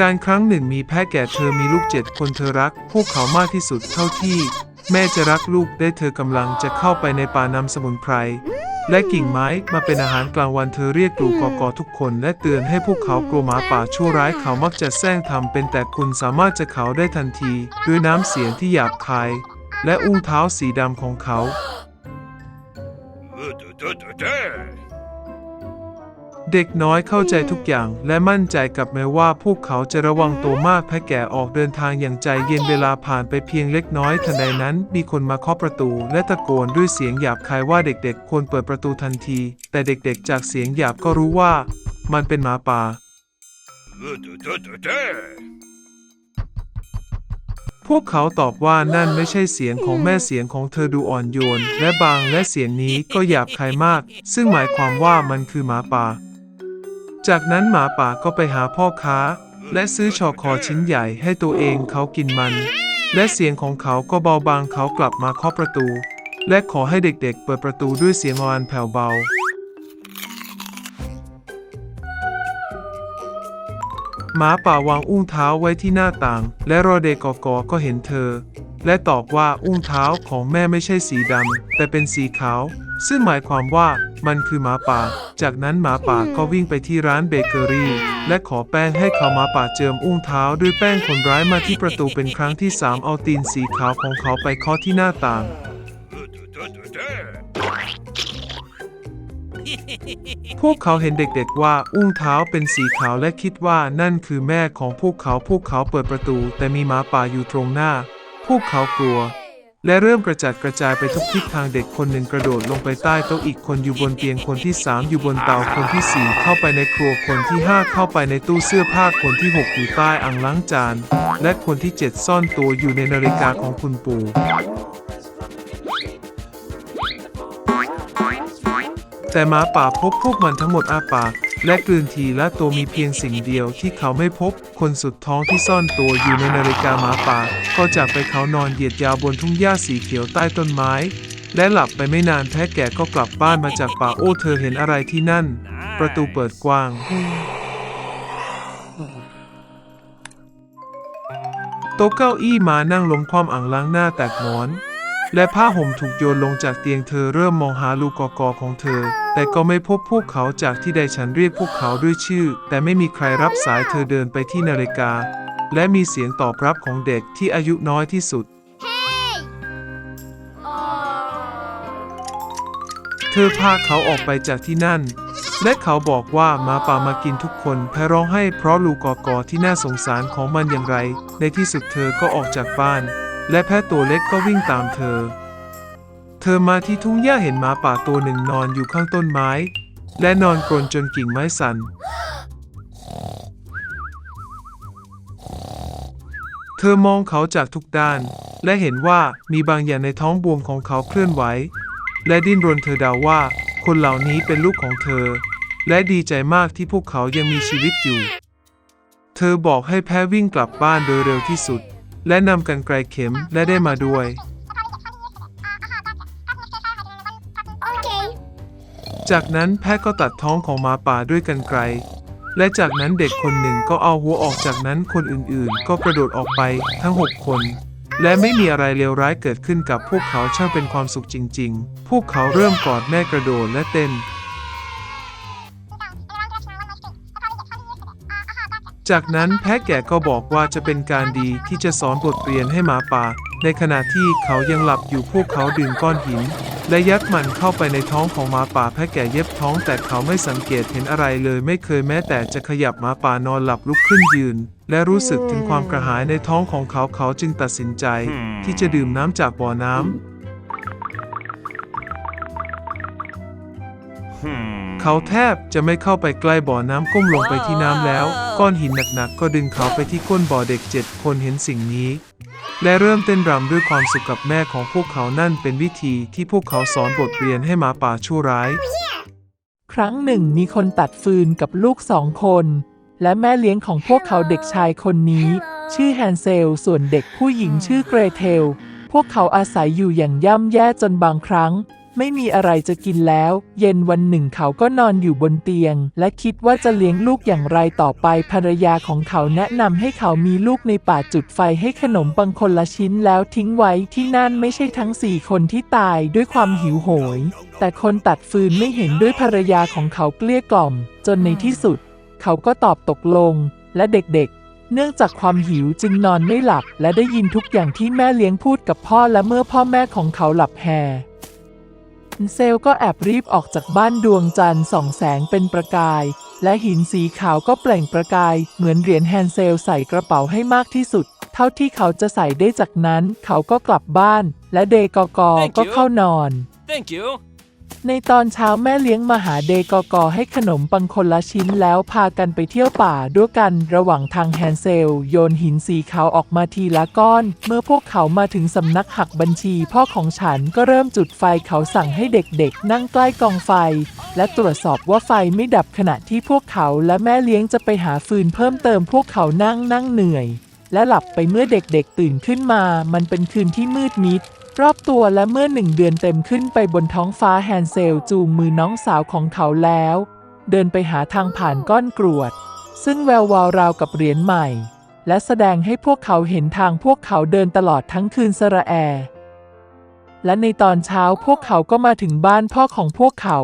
การครั้งหนึ่งมีแพะแก่เธอมีลูกเจ็ดคนเธอรัก พวกเขามากที่สุดเท่าที่ แม่จะรักลูกได้เธอกำลังจะเข้าไปในป่านำสมุนไพรและกิ่งไม้มาเป็นอาหารกลางวันเธอเรียกกลูกอกอทุกคนและเตือนให้พวกเขากลัวหมาป่าชั่วร้ายเขามักจะแซงทำเป็นแต่คุณสามารถจะเขาได้ทันที ด้วยน้ำเสียงที่หยาบคาย และอุ้งเท้าสีดำของเขา เด็กน้อยเข้าใจทุกอย่างและมั่นใจกับแม้ว่าพวกเขาจะระวังตัวมากแพะแก่ออกเดินทางอย่างใจเย็นเวลาผ่านไปเพียงเล็กน้อยทันใดนั้น มีคนมาเคาะประตูและตะโกนด้วยเสียงหยาบคายว่าเด็กๆควรเปิดประตูทันที แต่เด็กๆจากเสียงหยาบก็รู้ว่า มันเป็นหมาป่า พวกเขาตอบว่านั่นไม่ใช่เสียงของแม่เสียงของเธอดูอ่อนโยน และบางและเสียงนี้ก็หยาบคายมาก ซึ่งหมายความว่ามันคือหมาป่า จากนั้นหมาป่าก็ไปหาพ่อค้า และซื้อชอคอชิ้นใหญ่ให้ตัวเองเขากินมัน และเสียงของเขาก็เบาบางเขากลับมาเคาะประตู และขอให้เด็กๆเปิดประตูด้วยเสียงอ่อนแผ่วเบา หมาป่าวางอุ้งเท้าไว้ที่หน้าต่าง และรอเดกอกอก็เห็นเธอ และตอบว่าอุ้งเท้าของแม่ไม่ใช่สีดำแต่เป็นสีขาว ซึ่งหมายความว่ามันคือหมาป่า จากนั้นหมาป่าก็วิ่งไปที่ร้านเบเกอรี่ และขอแป้งให้เขาหมาป่าเจิมอุ้งเท้าด้วยแป้งคนร้ายมาที่ประตูเป็นครั้งที่สามเอาตีนสีขาวของเขาไปเคาะที่หน้าต่าง พวกเขาเห็นเด็กๆว่า อุ้งเท้าเป็นสีขาวและคิดว่านั่นคือแม่ของพวกเขาพวกเขาเปิดประตู แต่มีหมาป่าอยู่ตรงหน้า พวกเขากลัว และเริ่มกระจัดกระจายไปทุกทิศทางเด็กคนหนึ่งกระโดดลงไปใต้โต๊ะอีกคนอยู่บนเตียงคนที่สามอยู่บนเตาคนที่สี่เข้าไปในครัวคนที่ห้าเข้าไปในตู้เสื้อผ้าคนที่หกอยู่ใต้อ่างล้างจาน และคนที่เจ็ดซ่อนตัวอยู่ในนาฬิกาของคุณปู่ แต่หมาป่าพบพวกมันทั้งหมดอาปากและกลืนทีละตัวมีเพียงสิ่งเดียวที่เขาไม่พบ คนสุดท้องที่ซ่อนตัวอยู่ในนาฬิกาหมาป่า ก็จากไปเขานอนเหยียดยาวบนทุ่งหญ้าสีเขียวใต้ต้นไม้ และหลับไปไม่นานแพะแก่ก็กลับบ้านมาจากป่าโอ้เธอเห็นอะไรที่นั่น ประตูเปิดกว้างโต๊ะเก้าอี้มานั่งลงความอ่างล้างหน้าแตกหมอน และผ้าห่มถูกโยนลงจากเตียงเธอเริ่มมองหาลูกกอกอของเธอ แต่ก็ไม่พบพวกเขาจากที่ใดฉันเรียกพวกเขาด้วยชื่อ แต่ไม่มีใครรับสายเธอเดินไปที่นาฬิกา และมีเสียงตอบรับของเด็กที่อายุน้อยที่สุด เธอพาเขาออกไปจากที่นั่น และเขาบอกว่าหมาป่ามากินทุกคนแพะร้องให้เพราะลูกกอกอที่น่าสงสารของมันอย่างไร ในที่สุดเธอก็ออกจากบ้าน และแพะตัวเล็กก็วิ่งตามเธอ เธอมาที่ทุ่งหญ้าเห็นหมาป่าตัวหนึ่งนอนอยู่ข้างต้นไม้ และนอนกรนจนกิ่งไม้สั่น เธอมองเขาจากทุกด้าน และเห็นว่ามีบางอย่างในท้องบวมของเขาเคลื่อนไหว และดิ้นรนเธอเดาว่า คนเหล่านี้เป็นลูกของเธอ และดีใจมากที่พวกเขายังมีชีวิตอยู่ เธอบอกให้แพ้วิ่งกลับบ้านโดยเร็วที่สุด และนำกันไกรเข็มและได้มาด้วย จากนั้นแพทย์ก็ตัดท้องของหมาป่าด้วยกันไกรและจากนั้นเด็กคนหนึ่งก็เอาหัวออกจากนั้นคนอื่นๆ ก็กระโดดออกไปทั้ง 6 คน และไม่มีอะไรเลวร้ายเกิดขึ้นกับพวกเขาช่างเป็นความสุขจริง ๆ พวกเขาเริ่มกอดแม่กระโดดและเต้น จากนั้นแพะแก่ก็บอกว่าจะเป็นการดีที่จะสอนบทเรียนให้หมาป่า ในขณะที่เขายังหลับอยู่พวกเขาดึงก้อนหิน และยัดมันเข้าไปในท้องของหมาป่าแพะแก่เย็บท้องแต่เขาไม่สังเกตเห็นอะไรเลยไม่เคยแม้แต่จะขยับหมาป่านอนหลับลุกขึ้นยืน และรู้สึกถึงความกระหายในท้องของเขาเขาจึงตัดสินใจ ที่จะดื่มน้ำจากบ่อน้ำเขาแทบจะไม่เข้าไปใกล้บ่อน้ำก้มลงไปที่น้ำแล้ว ก้อนหินหนักๆ ก็ดึงเขาไปที่ก้นบ่อเด็กเจ็ดคนเห็นสิ่งนี้ และเริ่มเต้นรำด้วยความสุขกับแม่ของพวกเขานั่นเป็นวิธีที่พวกเขาสอนบทเรียนให้หมาป่าชั่วร้าย ครั้งหนึ่งมีคนตัดฟืนกับลูกสองคน และแม่เลี้ยงของพวกเขาเด็กชายคนนี้ ชื่อแฮนเซล ส่วนเด็กผู้หญิงชื่อเกรเทล พวกเขาอาศัยอยู่อย่างย่ำแย่จนบางครั้ง ไม่มีอะไรจะกินแล้ว เย็นวันหนึ่งเขาก็นอนอยู่บนเตียง และคิดว่าจะเลี้ยงลูกอย่างไรต่อไปภรรยาของเขาแนะนำให้เขามีลูกในป่าจุดไฟให้ขนมปังคนละชิ้นแล้วทิ้งไว้ที่นั่นไม่ใช่ทั้งสี่คนที่ตายด้วยความหิวโหย แต่คนตัดฟืนไม่เห็นด้วยภรรยาของเขาเกลี้ยกล่อม จนในที่สุด เขาก็ตอบตกลง และเด็กๆเนื่องจากความหิวจึงนอนไม่หลับ และได้ยินทุกอย่างที่แม่เลี้ยงพูดกับพ่อและเมื่อพ่อแม่ของเขาหลับแฮ เซลก็แอบรีบออกจากบ้านดวงจันทร์ส่องแสงเป็นประกาย และหินสีขาวก็เปล่งประกาย เหมือนเหรียญแฮนเซลใส่กระเป๋าให้มากที่สุด เท่าที่เขาจะใส่ได้จากนั้น เขาก็กลับบ้าน และเดกอกอก็เข้านอน Thank you. ในตอนเช้าแม่เลี้ยงมาหาเดกอกอให้ขนมปังคนละชิ้นแล้วพากันไปเที่ยวป่าด้วยกันระหว่างทางแฮนเซล โยนหินสีขาวออกมาทีละก้อน เมื่อพวกเขามาถึงสำนักหักบัญชีพ่อของฉันก็เริ่มจุดไฟเขาสั่งให้เด็กๆ นั่งใกล้กองไฟ และตรวจสอบว่าไฟไม่ดับขณะที่พวกเขาและแม่เลี้ยงจะไปหาฟืนเพิ่มเติมพวกเขานั่งนั่งเหนื่อย และหลับไปเมื่อเด็กๆตื่นขึ้นมา มันเป็นคืนที่มืดมิด รอบตัวและเมื่อหนึ่งเดือนเต็มขึ้นไปบนท้องฟ้าแฮนเซลจูงมือน้องสาวของเขาแล้ว เดินไปหาทางผ่านก้อนกรวด ซึ่งแวววาวราวกับเหรียญใหม่ และแสดงให้พวกเขาเห็นทางพวกเขาเดินตลอดทั้งคืนสระแอ และในตอนเช้าพวกเขาก็มาถึงบ้านพ่อของพวกเขา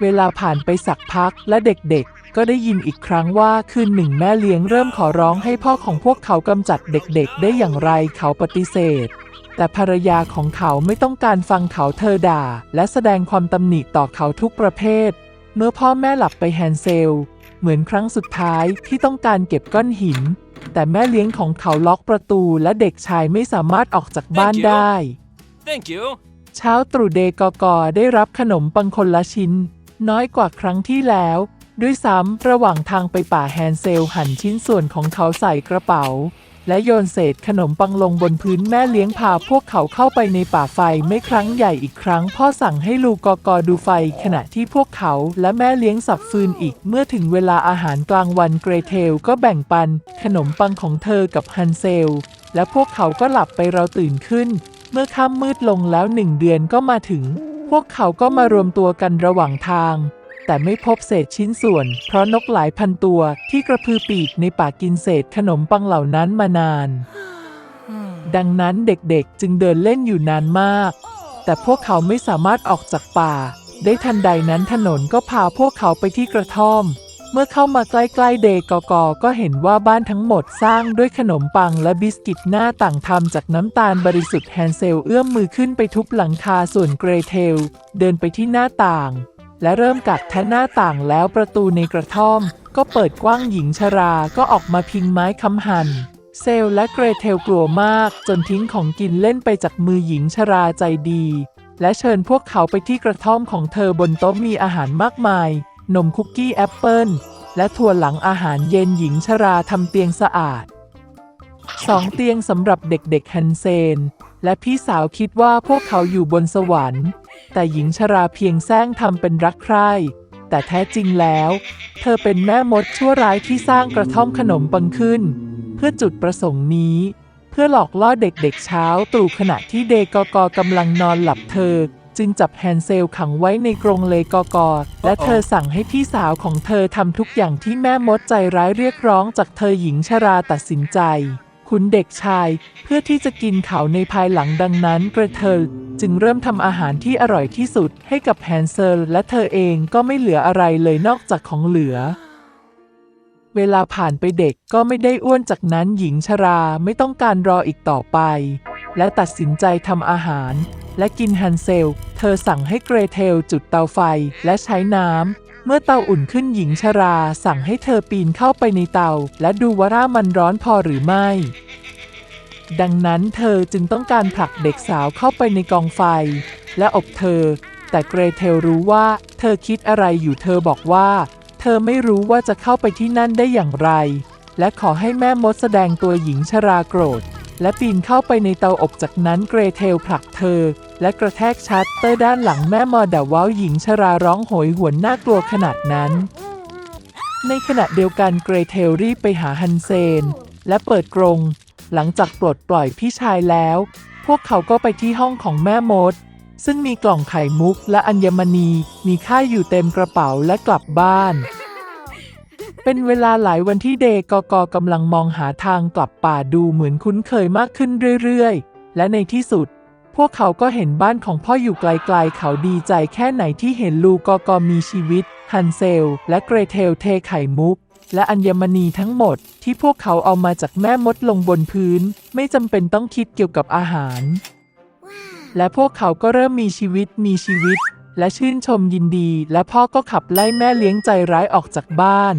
เวลาผ่านไปสักพักและเด็กๆ ก็ได้ยินอีกครั้งว่าคืนหนึ่งแม่เลี้ยงเริ่มขอร้องให้พ่อของพวกเขากำจัดเด็กๆ ได้อย่างไรเขาปฏิเสธ แต่ภรรยาของเขาไม่ต้องการฟังเขาเธอด่า และแสดงความตำหนิต่อเขาทุกประเภท เมื่อพ่อแม่หลับไปแฮนเซล เหมือนครั้งสุดท้ายที่ต้องการเก็บก้อนหิน แต่แม่เลี้ยงของเขาล็อกประตูและเด็กชายไม่สามารถออกจากบ้าน Thank you ได้ Thank you. เช้าตรู่เดกอกอได้รับขนมปังคนละชิ้น น้อยกว่าครั้งที่แล้ว ด้วยซ้ำระหว่างทางไปป่าแฮนเซลหั่นชิ้นส่วนของเขาใส่กระเป๋า และโยนเศษขนมปังลงบนพื้นแม่เลี้ยงพาพวกเขาเข้าไปในป่าไฟไม่ครั้งใหญ่อีกครั้ง พ่อสั่งให้ลูกกอกอดูไฟขณะที่พวกเขาและแม่เลี้ยงสับฟืนอีก เมื่อถึงเวลาอาหารกลางวันเกรเทลก็แบ่งปัน ขนมปังของเธอกับฮันเซล และพวกเขาก็หลับไปเราตื่นขึ้น เมื่อค่ำมืดลงแล้วหนึ่งเดือนก็มาถึง พวกเขาก็มารวมตัวกันระหว่างทาง แต่ไม่พบเศษชิ้นส่วน เพราะนกหลายพันตัวที่กระพือปีกในป่ากินเศษขนมปังเหล่านั้นมานาน ดังนั้นเด็กๆจึงเดินเล่นอยู่นานมาก แต่พวกเขาไม่สามารถออกจากป่า ได้ทันใดนั้นถนนก็พาพวกเขาไปที่กระท่อม เมื่อเข้ามาใกล้ๆเดกอกอก็เห็นว่าบ้านทั้งหมดสร้างด้วยขนมปังและบิสกิตหน้าต่างทำจากน้ำตาลบริสุทธิ์แฮนเซลเอื้อมมือขึ้นไปทุบหลังคาส่วนเกรเทล เดินไปที่หน้าต่าง และเริ่มกัดแทะหน้าต่างแล้วประตูในกระท่อม ก็เปิดกว้างหญิงชราก็ออกมาพิงไม้คำหัน เซลและเกรเทลกลัวมากจนทิ้งของกินเล่นไปจากมือหญิงชราใจดี และเชิญพวกเขาไปที่กระท่อมของเธอบนโต๊ะมีอาหารมากมาย นมคุกกี้แอปเปิลและถั่วหลังอาหารเย็นหญิงชราทำเตียงสะอาดสองเตียงสำหรับเด็กๆฮันเซน และพี่สาวคิดว่าพวกเขาอยู่บนสวรรค์ แต่หญิงชราเพียงแซงทำเป็นรักใคร่ แต่แท้จริงแล้ว เธอเป็นแม่มดชั่วร้ายที่สร้างกระท่อมขนมปังขึ้น เพื่อจุดประสงค์นี้ เพื่อหลอกล่อเด็กๆเช้าตรู่ขณะที่เดกอกอกำลังนอนหลับเธอ จึงจับแฮนเซลขังไว้ในกรงเลกอกอและเธอสั่งให้พี่สาวของเธอทำทุกอย่างที่แม่มดใจร้ายเรียกร้องจากเธอหญิงชราตัดสินใจคุณเด็กชายเพื่อที่จะกินเขาในภายหลังดังนั้นกระเทล จึงเริ่มทำอาหารที่อร่อยที่สุดให้กับแฮนเซลและเธอเองก็ไม่เหลืออะไรเลยนอกจากของเหลือ เวลาผ่านไปเด็กก็ไม่ได้อ้วนจากนั้นหญิงชราไม่ต้องการรออีกต่อไป และตัดสินใจทำอาหาร และกินแฮนเซล เธอสั่งให้เกรเทลจุดเตาไฟและใช้น้ำเมื่อเตาอุ่นขึ้นหญิงชราสั่งให้เธอปีนเข้าไปในเตา และดูว่าร่ามันร้อนพอหรือไม่ ดังนั้นเธอจึงต้องการผลักเด็กสาวเข้าไปในกองไฟ และอบเธอ แต่เกรเทลรู้ว่าเธอคิดอะไรอยู่เธอบอกว่า เธอไม่รู้ว่าจะเข้าไปที่นั่นได้อย่างไร และขอให้แม่มดแสดงตัวหญิงชราโกรธ และปีนเข้าไปในเตาอบจากนั้นเกรเทลผลักเธอ และกระแทกชัตเตอร์ด้านหลังแม่มอดาว้าวหญิงชราร้องโหยหวนน่ากลัวขนาดนั้น ในขณะเดียวกันเกรเทลรีบไปหาฮันเซน และเปิดกรง หลังจากปลดปล่อยพี่ชายแล้ว พวกเขาก็ไปที่ห้องของแม่มด ซึ่งมีกล่องไข่มุกและอัญมณีมีค่าอยู่เต็มกระเป๋าและกลับบ้าน เป็นเวลาหลายวันที่เดกกกำลังมองหาทางกลับป่าดูเหมือนคุ้นเคยมากขึ้นเรื่อยๆ และในที่สุด พวกเขาก็เห็นบ้านของพ่ออยู่ไกลๆ เขาดีใจแค่ไหนที่เห็นลูกกมีชีวิต ฮันเซล และเกรเทลเทไข่มุก และอัญมณีทั้งหมดที่พวกเขาเอามาจากแม่มดลงบนพื้น ไม่จำเป็นต้องคิดเกี่ยวกับอาหาร และพวกเขาก็เริ่มมีชีวิตมีชีวิต และชื่นชมยินดี และพ่อก็ขับไล่แม่เลี้ยงใจร้ายออกจากบ้าน